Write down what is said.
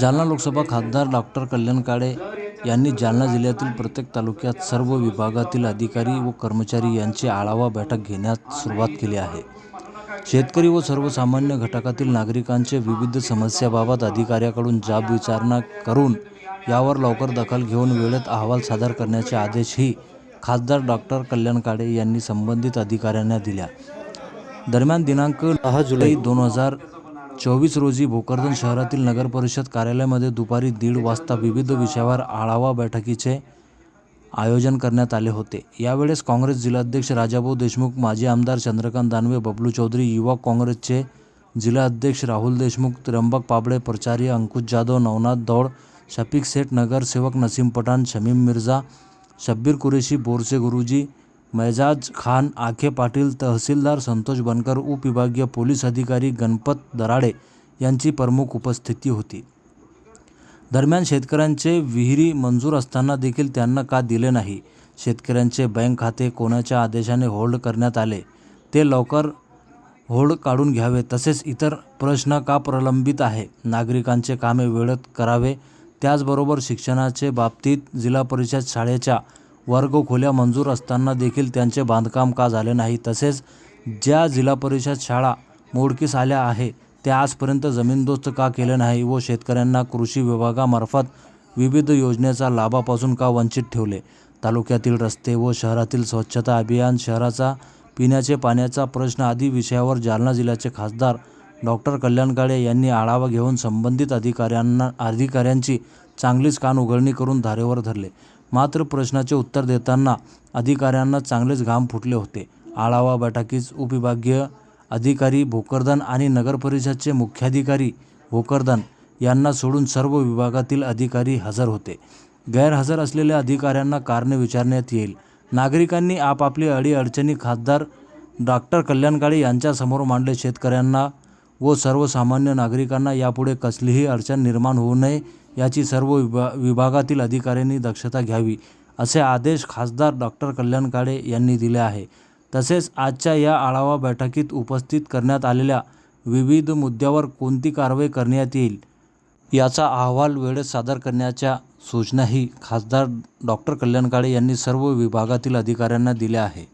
जालना लोकसभा खासदार डॉक्टर कल्याण काळे यांनी जालना जिल्ह्यातील प्रत्येक तालुक्यात सर्व विभागातील अधिकारी व कर्मचारी यांची आढावा बैठक घेण्यास सुरुवात केली आहे. शेतकरी व सर्वसामान्य घटकातील नागरिकांचे विविध समस्याबाबत अधिकाऱ्याकडून जाब विचारणा करून यावर लवकर दखल घेऊन वेळेत अहवाल सादर करण्याचे आदेशही खासदार डॉक्टर कल्याण काळे यांनी संबंधित अधिकाऱ्यांना दिल्या. दरम्यान दिनांक दहा जुलै दोन हजार चोवीस रोजी भोकरदन शहरातील नगरपरिषद कार्यालयामध्ये दुपारी दीड वाजता विविध विषयावर आढावा बैठकीचे आयोजन करण्यात आले होते. यावेळेस काँग्रेस जिल्हाध्यक्ष राजाभाऊ देशमुख माजी आमदार चंद्रकांत दानवे बबलू चौधरी युवा काँग्रेसचे जिल्हाध्यक्ष राहुल देशमुख त्र्यंबक पाबळे प्रचार्य अंकुश जाधव नवनाथ दौड शफिक सेठ नगरसेवक नसीम पठाण शमीम मिर्झा शब्बीर कुरेशी बोरसे गुरुजी मैजाज खान आखे पाटील तहसीलदार संतोष बनकर उपविभागीय पोलीस अधिकारी गणपत दराडे यांची प्रमुख उपस्थिती होती. दरम्यान शेतकऱ्यांचे विहिरी मंजूर असताना देखील त्यांना का दिले नाही? शेतकऱ्यांचे बँक खाते कोणाच्या आदेशाने होल्ड करण्यात आले? ते लवकर होल्ड काढून घ्यावे तसेच इतर प्रश्न का प्रलंबित आहे? नागरिकांचे कामे वेळेत करावे त्याचबरोबर शिक्षणाचे बाबतीत जिल्हा परिषद शाळेच्या वर्गखोल्या मंजूर असताना देखील त्यांचे बांधकाम का झाले नाही? तसेच ज्या जिल्हा परिषद शाळा मोडकीस आल्या आहे त्या आजपर्यंत जमीनदोस्त का केले नाही व शेतकऱ्यांना कृषी विभागामार्फत विविध योजनेचा लाभापासून का वंचित ठेवले? तालुक्यातील रस्ते व शहरातील स्वच्छता अभियान शहराचा पिण्याचे पाण्याचा प्रश्न आदी विषयावर जालना जिल्ह्याचे खासदार डॉक्टर कल्याण काळे यांनी आढावा घेऊन संबंधित अधिकाऱ्यांना अधिकाऱ्यांची चांगलीच कान उघडणी करून धारेवर धरले. मात्र प्रश्नाचे उत्तर देताना अधिकाऱ्यांना चांगलेच घाम फुटले होते. आढावा बैठकीस उपविभागीय अधिकारी भोकरदन आणि नगरपरिषदचे मुख्याधिकारी भोकरदन यांना सोडून सर्व विभागातील अधिकारी हजर होते. गैरहजर असलेल्या अधिकाऱ्यांना कारणे विचारण्यात येईल. नागरिकांनी आपापली अडीअडचणी खासदार डॉक्टर कल्याण काळे यांच्यासमोर मांडले. शेतकऱ्यांना व सर्वसामान्य नागरिकांना यापुढे कसलीही अडचण निर्माण होऊ नये याची सर्व विभा विभागातील अधिकाऱ्यांनी दक्षता घ्यावी असे आदेश खासदार डॉक्टर कल्याण काळे यांनी दिले आहे. तसेच आजच्या या आढावा बैठकीत उपस्थित करण्यात आलेल्या विविध मुद्द्यावर कोणती कारवाई करण्यात येईल याचा अहवाल वेळेत सादर करण्याच्या सूचनाही खासदार डॉक्टर कल्याण काळे यांनी सर्व विभागातील अधिकाऱ्यांना दिल्या आहे